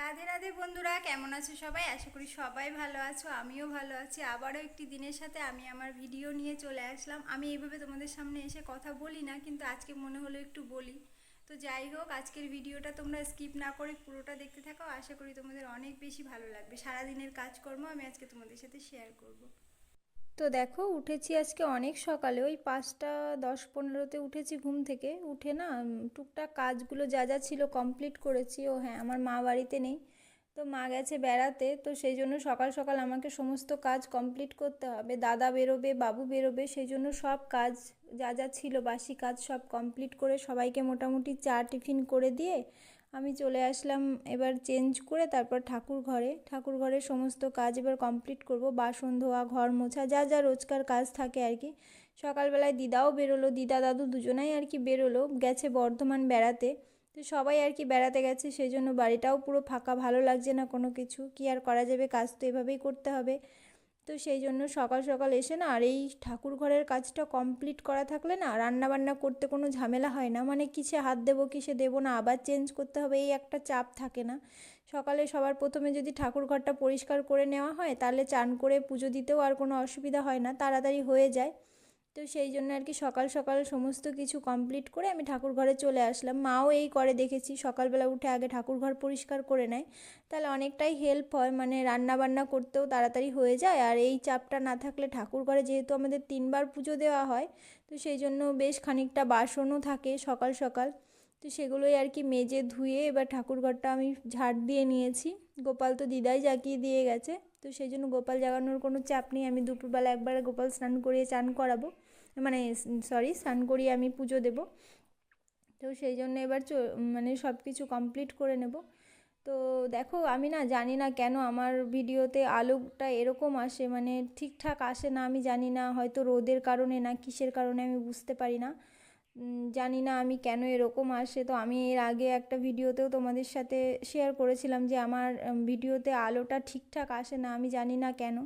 রাধে রাধে বন্ধুরা, কেমন আছো সবাই? আশা করি সবাই ভালো আছো, আমিও ভালো আছি। আবারও একটি দিনের সাথে আমি আমার ভিডিও নিয়ে চলে আসলাম। আমি এইভাবে তোমাদের সামনে এসে কথা বলি না, কিন্তু আজকে মনে হলো একটু বলি। তো যাই হোক, আজকের ভিডিওটা তোমরা স্কিপ না করে পুরোটা দেখতে থাকো। আশা করি তোমাদের অনেক বেশি ভালো লাগবে। সারাদিনের কাজকর্ম আমি আজকে তোমাদের সাথে শেয়ার করব। তো দেখো উঠেছি আজকে অনেক সকালে, ওই পাঁচটা, দশ পনেরোতে উঠেছি ঘুম থেকে। উঠে না টুকটাক কাজগুলো যা যা ছিল কমপ্লিট করেছি। ও হ্যাঁ আমার মা বাড়িতে নেই। তো মা গেছে বেড়াতে, তো সেই জন্য সকাল সকাল আমাকে সমস্ত কাজ কমপ্লিট করতে হবে। দাদা বেরোবে, বাবু বেরোবে, সেই জন্য সব কাজ যা যা ছিল বাসি কাজ সব কমপ্লিট করে সবাইকে মোটামুটি চা টিফিন করে দিয়ে আমি চলে আসলাম এবার চেঞ্জ করে তারপর ঠাকুর ঘরে। ঠাকুর ঘরের সমস্ত কাজ এবার কমপ্লিট করব। বাসন, ধোয়া, ঘর মোছা, যা যা রোজকার কাজ থাকে আর কি। সকালবেলায় দিদাও বেরোলো, দিদা দাদু দুজনাই আর কি বেরোলো, গেছে বর্ধমান বেড়াতে। তো সবাই আর কি বেড়াতে গেছে, সেই জন্য বাড়িটাও পুরো ফাঁকা, ভালো লাগছে না কোনো কিছু। কি আর করা যাবে, কাজ তো এভাবেই করতে হবে। তো সেই জন্য সকাল সকাল এসে না আর এই ঠাকুর ঘরের কাজটা কমপ্লিট করা থাকলে না রান্না বান্না করতে কোনো ঝামেলা হয় না। মানে কিসে হাত দেবো কিসে দেবো না, আবার চেঞ্জ করতে হবে, এই একটা চাপ থাকে না। সকালে সবার প্রথমে যদি ঠাকুর ঘরটা পরিষ্কার করে নেওয়া হয়, তাহলে চান করে পুজো দিতেও আর কোনো অসুবিধা হয় না, তাড়াতাড়ি হয়ে যায়। তো সেই জন্য আর কি সকাল সকাল সমস্ত কিছু কমপ্লিট করে আমি ঠাকুর ঘরে চলে আসলাম। মাও এই করে দেখেছি, সকালবেলা উঠে আগে ঠাকুর ঘর পরিষ্কার করে নেয়। তাহলে অনেকটাই হেল্প হয় মানে রান্না বান্না করতেও তাড়াতাড়ি হয়ে যায়। আর এই চাপটা না থাকলে ঠাকুর ঘরে যেহেতু আমাদের তিনবার পুজো দেওয়া হয়, তো সেই জন্য বেশ খানিকটা বাসনও থাকে সকাল সকাল। তো সেগুলোই আর কি মেজে ধুয়ে এবার ঠাকুর ঘরটা আমি ঝাড় দিয়ে নিয়েছি। গোপাল তো দিদাই জাগিয়ে দিয়ে গেছে, তো সেই জন্য গোপাল জাগানোর কোনো চাপ নেই। আমি দুপুরবেলা একবার গোপাল স্নান করিয়ে চান করাবো। মানে সরি স্নান করিয়ে আমি পুজো দেবো। তো সেই জন্য এবার মানে সব কিছু কমপ্লিট করে নেব। তো দেখো, আমি না জানি না কেন আমার ভিডিওতে আলোটা এরকম আসে মানে ঠিকঠাক আসে না, আমি জানি না হয়তো রোদের কারণে না কিসের কারণে আমি বুঝতে পারি না। জানি না আমি কেন এরকম আসে। তো আমি এর আগে একটা ভিডিওতেও তোমাদের সাথে শেয়ার করেছিলাম যে আমার ভিডিওতে আলোটা ঠিকঠাক আসে না, আমি জানি না কেন।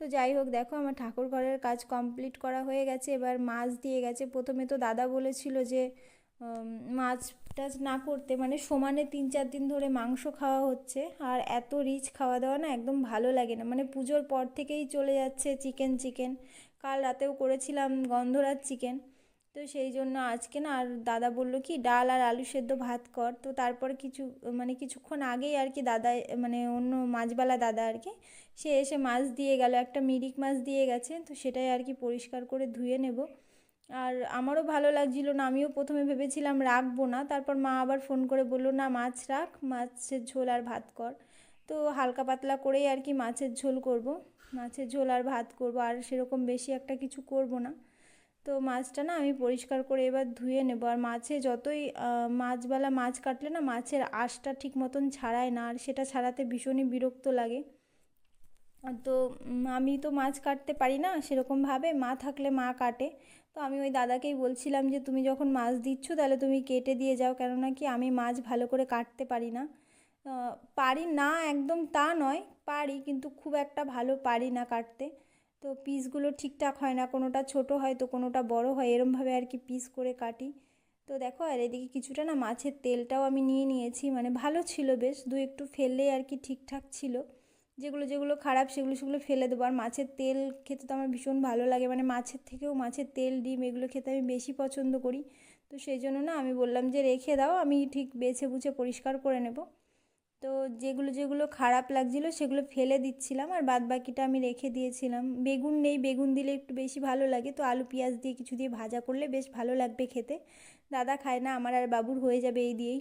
তো যাই হোক, দেখো আমার ঠাকুর ঘরের কাজ কমপ্লিট করা হয়ে গেছে। এবার মাছ দিয়ে গেছে। প্রথমে তো দাদা বলেছিল যে মাছ টাছ না করতে মানে সমানে তিন চার দিন ধরে মাংস খাওয়া হচ্ছে। আর এত রিচ খাওয়া দাওয়া না একদম ভালো লাগে না। মানে পুজোর পর থেকেই চলে যাচ্ছে চিকেন চিকেন কাল রাতেও করেছিলাম গন্ধরাজ চিকেন তো সেই জন্য আজকে না আর দাদা বলল কি, ডাল আর আলু সেদ্ধ ভাত কর। তো তারপর কিছু মানে কিছুক্ষণ আগেই আর কি দাদা মানে অন্য মাছবালা দাদা আর কি, সে এসে মাছ দিয়ে গেল, একটা মিরিক মাছ দিয়ে গেছে। তো সেটাই আর কি পরিষ্কার করে ধুয়ে নেব। আর আমারও ভালো লাগছিল না, আমিও প্রথমে ভেবেছিলাম রাখব না। তারপর মা আবার ফোন করে বলল, না, মাছ রাখ, মাছের ঝোল আর ভাত কর। তো হালকা পাতলা করেই আর কি মাছের ঝোল করব, মাছের ঝোল আর ভাত করব। আর সেরকম বেশি একটা কিছু করব না। তো মাছটা না আমি পরিষ্কার করে এবার ধুয়ে নেব। আর মাছে যতই মাছবেলা মাছ কাটলে না মাছের আঁশটা ঠিক মতন ছাড়ায় না, আর সেটা ছাড়াতে ভীষণই বিরক্ত লাগে। তো আমি তো মাছ কাটতে পারি না সেরকমভাবে মা থাকলে মা কাটে। তো আমি ওই দাদাকেই বলছিলাম যে, তুমি যখন মাছ দিচ্ছ তাহলে তুমি কেটে দিয়ে যাও, কেননা কি আমি মাছ ভালো করে কাটতে পারি না। পারি না একদম তা নয়, পারি, কিন্তু খুব একটা ভালো পারি না কাটতে। তো পিসগুলো ঠিকঠাক হয় না, কোনোটা ছোট হয় তো কোনোটা বড় হয়, এরমভাবে আর কি পিস করে কাটি। তো দেখো, আর এদিকে কিছুটা না মাছের তেলটাও আমি নিয়ে নিয়েছি মানে ভালো ছিল বেশ, দু একটু ফেললে আর কি ঠিকঠাক ছিল। যেগুলো যেগুলো খারাপ সেগুলো সেগুলো ফেলে দেবো। আর মাছের তেল খেতে তো আমার ভীষণ ভালো লাগে মানে মাছের থেকেও মাছের তেল, ডিম এগুলো খেতে আমি বেশি পছন্দ করি। তো সেই জন্য না আমি বললাম যে রেখে দাও, আমি ঠিক বেছে বুঝে পরিষ্কার করে নেব। তো যেগুলো যেগুলো খারাপ লাগছিল সেগুলো ফেলে দিচ্ছিলাম আর বাদ বাকিটা আমি রেখে দিয়েছিলাম। বেগুন নেই, বেগুন দিলে একটু বেশি ভালো লাগে। তো আলু, পেঁয়াজ দিয়ে কিছু দিয়ে ভাজা করলে বেশ ভালো লাগবে খেতে। দাদা খায় না, আমার আর বাবুর হয়ে যাবে এই দিয়েই।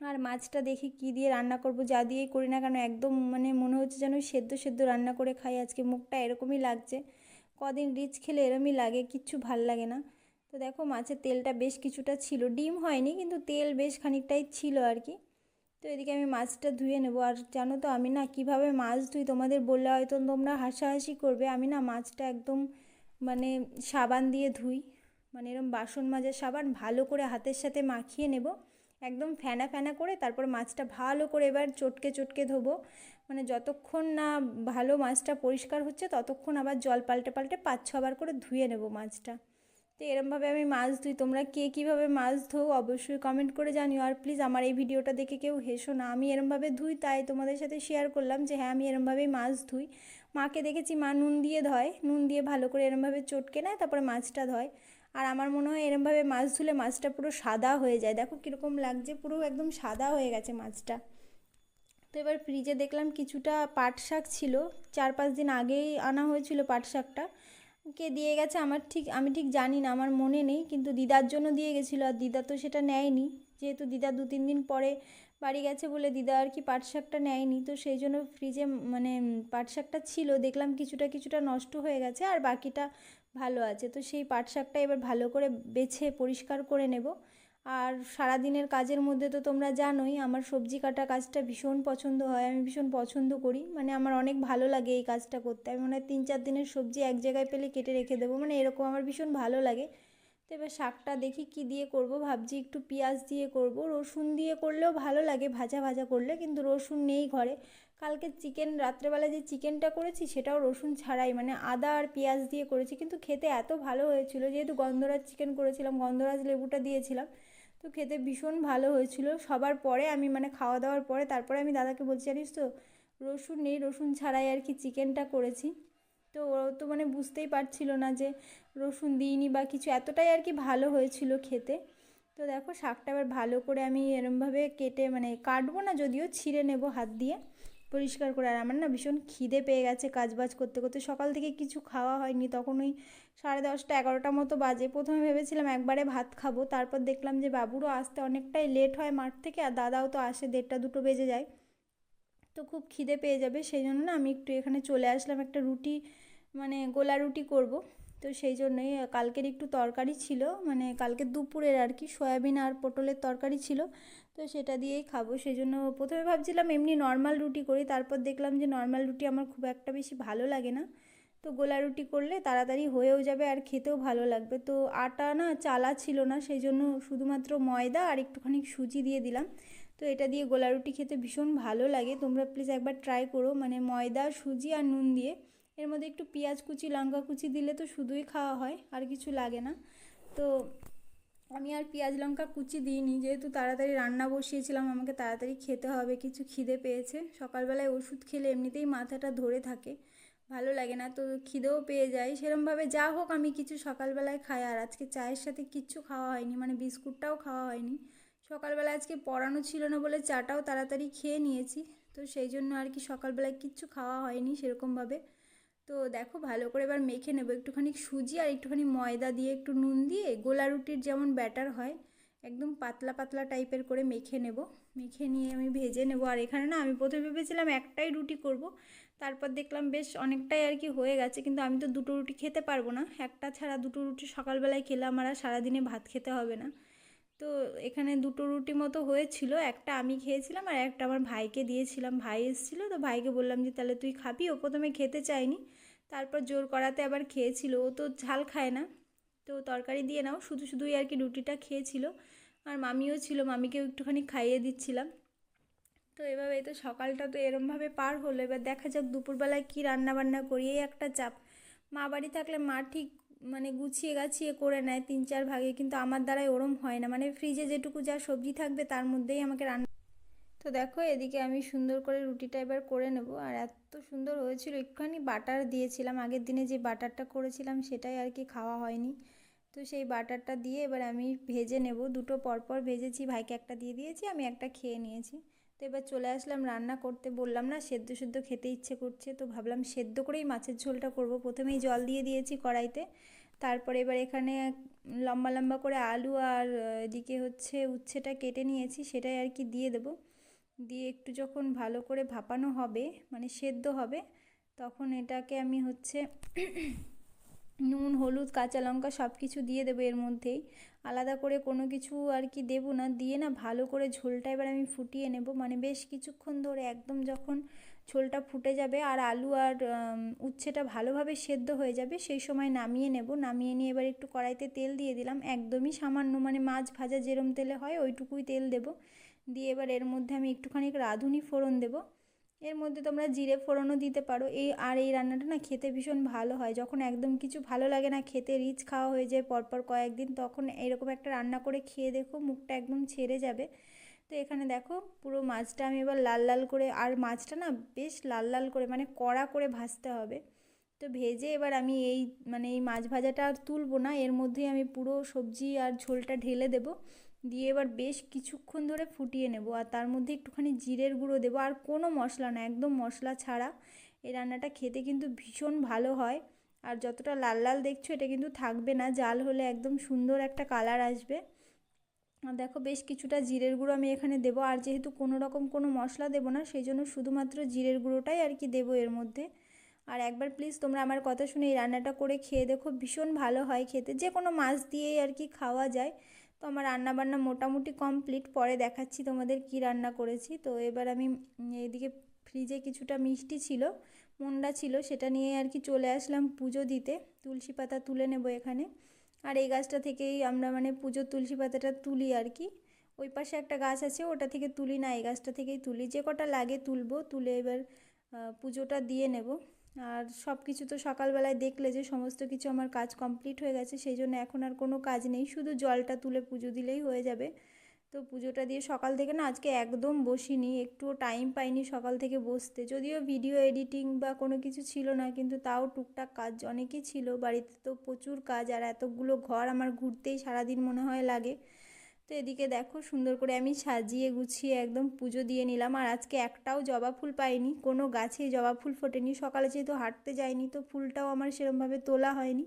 আর মাছটা দেখি কী দিয়ে রান্না করব, যা দিয়েই করি না কেন, একদম মানে মনে হচ্ছে যেন সেদ্ধ সেদ্ধ রান্না করে খাই। আজকে মুখটা এরকমই লাগছে। কদিন রিচ খেলে এরমই লাগে, কিচ্ছু ভালো লাগে না। তো দেখো, মাছের তেলটা বেশ কিছুটা ছিল। ডিম হয়নি, কিন্তু তেল বেশ খানিকটাই ছিল আর কি। তো এদিকে আমি মাছটা ধুয়ে নেব। আর জানো তো, আমি না কীভাবে মাছ ধুই তোমাদের বললে হয়তো তোমরা হাসাহাসি করবে। আমি না মাছটা একদম মানে সাবান দিয়ে ধুই। মানে এরকম বাসন মাজার সাবান ভালো করে হাতের সাথে মাখিয়ে নেব। একদম ফেনা ফেনা করে তারপর মাছটা ভালো করে এবার চটকে চটকে ধোবো। মানে যতক্ষণ না ভালো মাছটা পরিষ্কার হচ্ছে, ততক্ষণ আবার জল পাল্টে পাল্টে পাঁচ ছবার করে ধুয়ে নেব মাছটা। তো এরমভাবে আমি মাছ ধুই। তোমরা কে কীভাবে মাছ ধো অবশ্যই কমেন্ট করে জানিও। আর প্লিজ আমার এই ভিডিওটা দেখে কেউ হেসো না। আমি এরমভাবে ধুই, তাই তোমাদের সাথে শেয়ার করলাম যে হ্যাঁ আমি এরমভাবেই মাছ ধুই। মাকে দেখেছি মা নুন দিয়ে ধয়। নুন দিয়ে ভালো করে এরমভাবে চটকে নেয়, তারপরে মাছটা ধয়। আর আমার মনে হয় এরমভাবে মাছ ধুলে মাছটা পুরো সাদা হয়ে যায়। দেখো কীরকম লাগছে, পুরো একদম সাদা হয়ে গেছে মাছটা। তো এবার ফ্রিজে দেখলাম কিছুটা পাট শাক ছিল। চার পাঁচ দিন আগেই আনা হয়েছিল পাট শাকটা কে দিয়ে গেছে আমার ঠিক, আমি ঠিক জানি না, আমার মনে নেই, কিন্তু দিদার জন্য দিয়ে গেছিল আর দিদা তো সেটা নেয়নি। যেহেতু দিদা দু তিন দিন পরে বাড়ি গেছে বলে দিদা আর কি পাট শাকটা নেয়নি, তো সেই জন্য ফ্রিজে মানে পাট শাকটা ছিল, দেখলাম কিছুটা কিছুটা নষ্ট হয়ে গেছে আর বাকিটা ভালো আছে। তো সেই পাট শাকটা এবার ভালো করে বেছে পরিষ্কার করে নেব। আর সারাদিনের কাজের মধ্যে তো তোমরা জানোই, আমার সবজি কাটা কাজটা ভীষণ পছন্দ হয়, আমি ভীষণ পছন্দ করি। মানে আমার অনেক ভালো লাগে এই কাজটা করতে। আমি মনে হয় তিন চার দিনের সবজি এক জায়গায় পেলে কেটে রেখে দেবো। মানে এরকম আমার ভীষণ ভালো লাগে। তো এবার শাকটা দেখি কি দিয়ে করব। ভাবছি একটু পেঁয়াজ দিয়ে করব। রসুন দিয়ে করলেও ভালো লাগে, ভাজা ভাজা করলে, কিন্তু রসুন নেই ঘরে। কালকে চিকেন, রাত্রেবেলা যে চিকেনটা করেছি, সেটাও রসুন ছাড়াই। মানে আদা আর পেঁয়াজ দিয়ে করেছি, কিন্তু খেতে এত ভালো হয়েছিল। যেহেতু গন্ধরাজ চিকেন করেছিলাম, গন্ধরাজ লেবুটা দিয়েছিলাম তো খেতে ভীষণ ভালো হয়েছিল। সবার পরে আমি মানে খাওয়া দাওয়ার পরে তারপরে আমি দাদাকে বলছি, জানিস তো, রসুন নেই, রসুন ছাড়াই আর কি চিকেনটা করেছি। তো ও তো মানে বুঝতেই পারছিল না যে রসুন দিইনি বা কিছু, এতটাই আর কি ভালো হয়েছিল খেতে। তো দেখো, শাকটা এবার ভালো করে আমি এরমভাবে কেটে মানে কাটবো না, যদিও ছিঁড়ে নেব হাত দিয়ে, পরিষ্কার করে। আর আমার না ভীষণ খিদে পেয়ে গেছে কাজ বাজ করতে করতে। সকাল থেকে কিছু খাওয়া হয়নি, তখন ওই সাড়ে দশটা, এগারোটা মতো বাজে। প্রথমে ভেবেছিলাম একবারে ভাত খাব, তারপর দেখলাম যে বাবুরও আসতে অনেকটাই লেট হয় মাঠ থেকে, আর দাদাও তো আসে, দেড়টা দুটো বেজে যায়। তো খুব খিদে পেয়ে যাবে, সেই জন্য না আমি একটু এখানে চলে আসলাম, একটা রুটি মানে গোলা রুটি করব। তো সেই জন্যই কালকের একটু তরকারি ছিল মানে কালকে দুপুরের আর কি, সয়াবিন আর পটলের তরকারি ছিল, তো সেটা দিয়েই খাব। সেই জন্য প্রথমে ভাবছিলাম এমনি নর্মাল রুটি করি, তারপর দেখলাম যে নর্মাল রুটি আমার খুব একটা বেশি ভালো লাগে না। তো গোলা রুটি করলে তাড়াতাড়ি হয়েও যাবে আর খেতেও ভালো লাগবে। তো আটা না চালা ছিল না সেই জন্য শুধুমাত্র ময়দা আর একটুখানি সুজি দিয়ে দিলাম। তো এটা দিয়ে গোলা রুটি খেতে ভীষণ ভালো লাগে। তোমরা প্লিজ একবার ট্রাই করো। মানে ময়দা, সুজি আর নুন দিয়ে। এর মধ্যে একটু পেঁয়াজ কুচি, লঙ্কা কুচি দিলে তো শুধুই খাওয়া হয়, আর কিছু লাগে না। তো আমি আর পেঁয়াজ, লঙ্কা কুচি দিইনি। যেহেতু তাড়াতাড়ি রান্না বসিয়েছিলাম, আমাকে তাড়াতাড়ি খেতে হবে। কিছু খিদে পেয়েছে। সকালবেলায় ওষুধ খেলে এমনিতেই মাথাটা ধরে থাকে। ভালো লাগে না, তো খিদেও পেয়ে যায়। সেরমভাবে যা হোক আমি কিছু সকালবেলায় খাই, আর আজকে চায়ের সাথে কিচ্ছু খাওয়া হয়নি মানে বিস্কুটটাও খাওয়া হয়নি। সকালবেলা আজকে পড়ানো ছিল না বলে চাটাও তাড়াতাড়ি খেয়ে নিয়েছি, তো সেই জন্য আর কি সকালবেলায় কিচ্ছু খাওয়া হয়নি সেরকমভাবে। তো দেখো, ভালো করে এবার মেখে নেব, একটুখানি সুজি আর একটুখানি ময়দা দিয়ে একটু নুন দিয়ে গোলা রুটির যেমন ব্যাটার হয়, একদম পাতলা পাতলা টাইপের করে মেখে নেব। মেখে নিয়ে আমি ভেজে নেব, আর এখানে না আমি প্রথমে ভেবেছিলাম একটাই রুটি করব তারপর দেখলাম বেশ অনেকটাই আর কি হয়ে গেছে, কিন্তু আমি তো দুটো রুটি খেতে পারব না। একটা ছাড়া দুটো রুটি সকালবেলায় খেলে আমার আর সারাদিনে ভাত খেতে হবে না। তো এখানে দুটো রুটি মতো হয়েছিল, একটা আমি খেয়েছিলাম আর একটা আমার ভাইকে দিয়েছিলাম। ভাই এসেছিল তো ভাইকে বললাম যে, তাহলে তুই খাবি? ও প্রথমে খেতে চায়নি। তারপর জোর করাতে আবার খেয়েছিল, ও তো ঝাল খায় না। তো তরকারি দিয়ে নাও, শুধু শুধুই আর কি রুটিটা খেয়েছিল। আর মামিও ছিল, মামিকেও একটুখানি খাইয়ে দিচ্ছিলাম। তো এভাবে তো সকালটা তো এরমভাবে পার হলো। এবার দেখা যাক দুপুরবেলায় কী রান্না বান্না করি, এই একটা চাপ। মা বাড়ি থাকলে মা ঠিক মানে গুছিয়ে গাছিয়ে করে নেয় তিন চার ভাগে, কিন্তু আমার দ্বারাই ওরম হয় না। মানে ফ্রিজে যেটুকু যা সবজি থাকবে তার মধ্যেই আমাকে রান্না তো দেখো, এদিকে আমি সুন্দর করে রুটিটা এবার করে নেব। আর এত সুন্দর হয়েছিল, একটুখানি বাটার দিয়েছিলাম। আগের দিনে যে বাটারটা করেছিলাম সেটাই আর কি খাওয়া হয়নি। তো সেই বাটারটা দিয়ে এবার আমি ভেজে নেব। দুটো পরপর ভেজেছি, ভাইকে একটা দিয়ে দিয়েছি, আমি একটা খেয়ে নিয়েছি। তো এবার চলে আসলাম রান্না করতে। বললাম, না, সেদ্ধ সেদ্ধ খেতে ইচ্ছে করছে। তো ভাবলাম সেদ্ধ করেই মাছের ঝোলটা করব। প্রথমেই জল দিয়ে দিয়েছি কড়াইতে। তারপরে এবার এখানে লম্বা লম্বা করে আলু আর এদিকে হচ্ছে উচ্ছেটা কেটে নিয়েছি, সেটাই আর কি দিয়ে দেবো। দিয়ে একটু যখন ভালো করে ভাপানো হবে মানে সেদ্ধ হবে, তখন এটাকে আমি হচ্ছে নুন, হলুদ, কাঁচা লঙ্কা সব কিছু দিয়ে দেবো এর মধ্যেই। আলাদা করে কোনো কিছু আর কি দেবো না, দিয়ে না ভালো করে ঝোলটা এবার আমি ফুটিয়ে নেব। মানে বেশ কিছুক্ষণ ধরে একদম যখন ঝোলটা ফুটে যাবে আর আলু আর উচ্ছেটা ভালোভাবে সেদ্ধ হয়ে যাবে, সেই সময় নামিয়ে নেব। নামিয়ে নিয়ে এবার একটু কড়াইতে তেল দিয়ে দিলাম। একদমই সামান্য মানে মাছ ভাজা যেরম তেলে হয় ওইটুকুই তেল দেব। দিয়ে এবার এর মধ্যে আমি একটুখানি রাঁধুনি ফোড়ন দেব। এর মধ্যে তোমরা জিরে ফোড়নও দিতে পারো। এই আর এই রান্নাটা না খেতে ভীষণ ভালো হয়। যখন একদম কিছু ভালো লাগে না, খেতে রিচ খাওয়া হয়ে যায় পরপর কয়েকদিন, তখন এরকম একটা রান্না করে খেয়ে দেখো মুখটা একদম ছেড়ে যাবে। তো এখানে দেখো পুরো মাছটা আমি এবার লাল লাল করে, আর মাছটা না বেশ লাল লাল করে মানে কড়া করে ভাজতে হবে। তো ভেজে এবার আমি এই মানে এই মাছ ভাজাটা আর তুলবো না, এর মধ্যেই আমি পুরো সবজি আর ঝোলটা ঢেলে দেবো। দিয়ে এবার বেশ কিছুক্ষণ ধরে ফুটিয়ে নেব। আর তার মধ্যে একটুখানি জিরের গুঁড়ো দেবো। আর কোনো মশলা না, একদম মশলা ছাড়া। এই রান্নাটা খেতে কিন্তু ভীষণ ভালো হয়। আর যতটা লাল লাল দেখছ, এটা কিন্তু থাকবে না। জাল হলে একদম সুন্দর একটা কালার আসবে। আর দেখো, বেশ কিছুটা জিরের গুঁড়ো আমি এখানে দেবো। আর যেহেতু কোনো রকম কোনো মশলা দেবো না, সেই জন্য শুধুমাত্র জিরের গুঁড়োটাই আর কি দেবো এর মধ্যে। আর একবার প্লিজ তোমরা আমার কথা শুনে এই রান্নাটা করে খেয়ে দেখো। ভীষণ ভালো হয় খেতে। যে কোনো মাছ দিয়েই আর কি খাওয়া যায়। তো আমার রান্নাবান্না মোটামুটি কমপ্লিট, পরে দেখাচ্ছি তোমাদের কি রান্না করেছি। তো এবার আমি এদিকে ফ্রিজে কিছুটা মিষ্টি ছিল, মন্ডা ছিল, সেটা নিয়ে আর কি চলে আসলাম পুজো দিতে। তুলসী পাতা তুলে নেব এখানে। আর এই গাছটা থেকেই আমরা মানে পুজোর তুলসী পাতাটা তুলি আর কি। ওই পাশে একটা গাছ আছে, ওটা থেকে তুলি না, এই গাছটা থেকেই তুলি। যে কটা লাগে তুলবো, তুলে এবার পুজোটা দিয়ে নেব। আর সব কিছু তো সকালবেলায় দেখলে যে সমস্ত কিছু আমার কাজ কমপ্লিট হয়ে গেছে, সেই জন্য এখন আর কোনো কাজ নেই, শুধু জলটা তুলে পুজো দিলেই হয়ে যাবে। তো পুজোটা দিয়ে সকাল থেকে না আজকে একদম বসিনি, একটুও টাইম পাইনি সকাল থেকে বসতে। যদিও ভিডিও এডিটিং বা কোনো কিছু ছিল না, কিন্তু তাও টুকটাক কাজ অনেকই ছিল। বাড়িতে তো প্রচুর কাজ, আর এতগুলো ঘর আমার ঘুরতেই সারাদিন মনে হয় লাগে। তো এদিকে দেখো, সুন্দর করে আমি সাজিয়ে গুছিয়ে একদম পুজো দিয়ে নিলাম। আর আজকে একটাও জবা ফুল পাইনি, কোনো গাছে জবা ফুল ফোটেনি। সকালে যেহেতু হাঁটতে যায়নি তো ফুলটাও আমার সেরমভাবে তোলা হয়নি।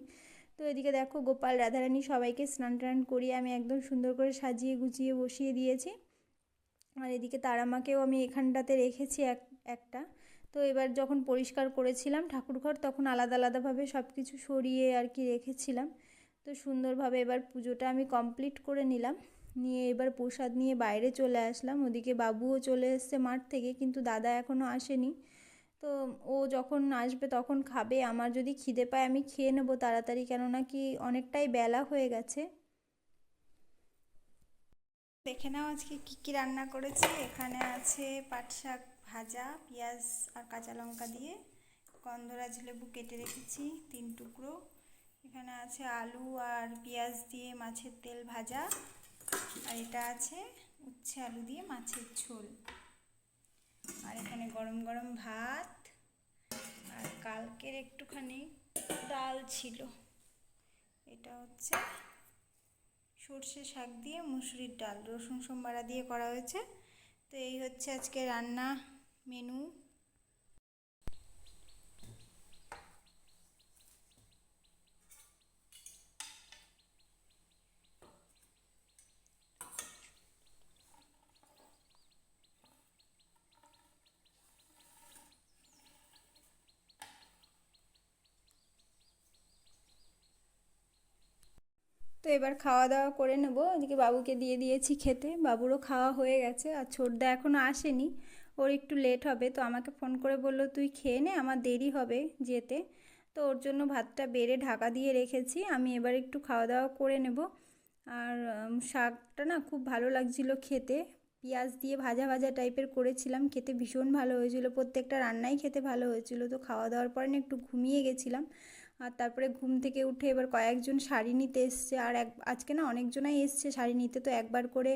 তো এদিকে দেখো, গোপাল, রাধারানী সবাইকে স্নান টান করিয়ে আমি একদম সুন্দর করে সাজিয়ে গুছিয়ে বসিয়ে দিয়েছি। আর এদিকে তারামাকেও আমি এখানটাতে রেখেছি এক, একটা। তো এবার যখন পরিষ্কার করেছিলাম ঠাকুরঘর, তখন আলাদা আলাদাভাবে সব কিছু সরিয়ে আর কি রেখেছিলাম। তো সুন্দরভাবে এবার পুজোটা আমি কমপ্লিট করে নিলাম। নিয়ে এবার প্রসাদ নিয়ে বাইরে চলে আসলাম। ওদিকে বাবুও চলে এসছে মাঠ থেকে, কিন্তু দাদা এখনও আসেনি। তো ও যখন আসবে তখন খাবে। আমার যদি খিদে পায় আমি খেয়ে নেব তাড়াতাড়ি, কেননা কি অনেকটাই বেলা হয়ে গেছে। দেখে নাও আজকে কী কী রান্না করেছি। এখানে আছে পাট শাক ভাজা, পেঁয়াজ আর কাঁচা লঙ্কা দিয়ে। গন্ধরাজ লেবু কেটে রেখেছি, তিন টুকরো। এখানে আছে আলু আর পেঁয়াজ দিয়ে মাছের তেল ভাজা। আর এটা আছে উচ্ছে আলু দিয়ে মাছের ঝোল। আর এখানে গরম গরম ভাত আর কালকের একটুখানি ডাল ছিল। এটা হচ্ছে সর্ষে শাক দিয়ে মুসুরির ডাল, রসুন সোমবারা দিয়ে করা হয়েছে। তো এই হচ্ছে আজকে রান্না মেনু তো এবার খাওয়া দাওয়া করে নেব। ওদিকে বাবুকে দিয়ে দিয়েছি খেতে। বাবুরও খাওয়া হয়ে গেছে আর ছোটদা এখনও আসেনি। ওর একটু লেট হবে, তো আমাকে ফোন করে বলল, তুই খেয়ে নে, আমার দেরি হবে যেতে। তো ওর জন্য ভাতটা বেড়ে ঢাকা দিয়ে রেখেছি। আমি এবার একটু খাওয়া দাওয়া করে নেব। আর শাকটা না খুব ভালো লাগছিল খেতে। পেঁয়াজ দিয়ে ভাজা ভাজা টাইপের করেছিলাম। খেতে ভীষণ ভালো হয়েছিল। প্রত্যেকটা রান্নাই খেতে ভালো হয়েছিল। তো খাওয়া দাওয়ার পরে না একটু ঘুমিয়ে গেছিলাম। আর তারপরে ঘুম থেকে উঠে এবার কয়েকজন শাড়ি নিতে এসছে। আর এক, আজকে না অনেকজনাই এসছে শাড়ি নিতে। তো একবার করে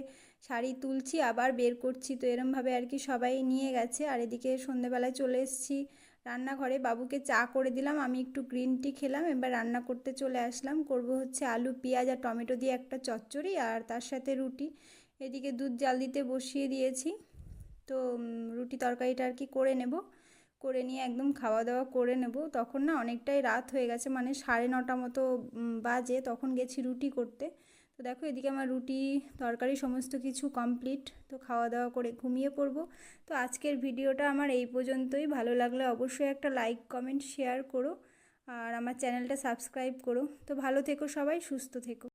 শাড়ি তুলছি, আবার বের করছি। তো এরমভাবে আর কি সবাই নিয়ে গেছে। আর এদিকে সন্ধেবেলায় চলে এসেছি রান্নাঘরে। বাবুকে চা করে দিলাম, আমি একটু গ্রিন টি খেলাম, এবার রান্না করতে চলে আসলাম। করব হচ্ছে আলু, পেঁয়াজ আর টমেটো দিয়ে একটা চচ্চড়ি আর তার সাথে রুটি। এদিকে দুধ জাল দিতে বসিয়ে দিয়েছি। তো রুটি তরকারিটা আর কি করে নেব। করে নিয়ে একদম খাওয়া দাওয়া করে নেব। তখন না অনেকটাই রাত হয়ে গেছে মানে সাড়ে নটা মতো বাজে, তখন গেছি রুটি করতে। তো দেখো এদিকে আমার রুটি, তরকারি সমস্ত কিছু কমপ্লিট তো খাওয়া দাওয়া করে ঘুমিয়ে পড়ব। তো আজকের ভিডিওটা আমার এই পর্যন্তই। ভালো লাগলে অবশ্যই একটা লাইক কমেন্ট শেয়ার করো। আর আমার চ্যানেলটা সাবস্ক্রাইব করো। তো ভালো থেকো সবাই, সুস্থ থেকো।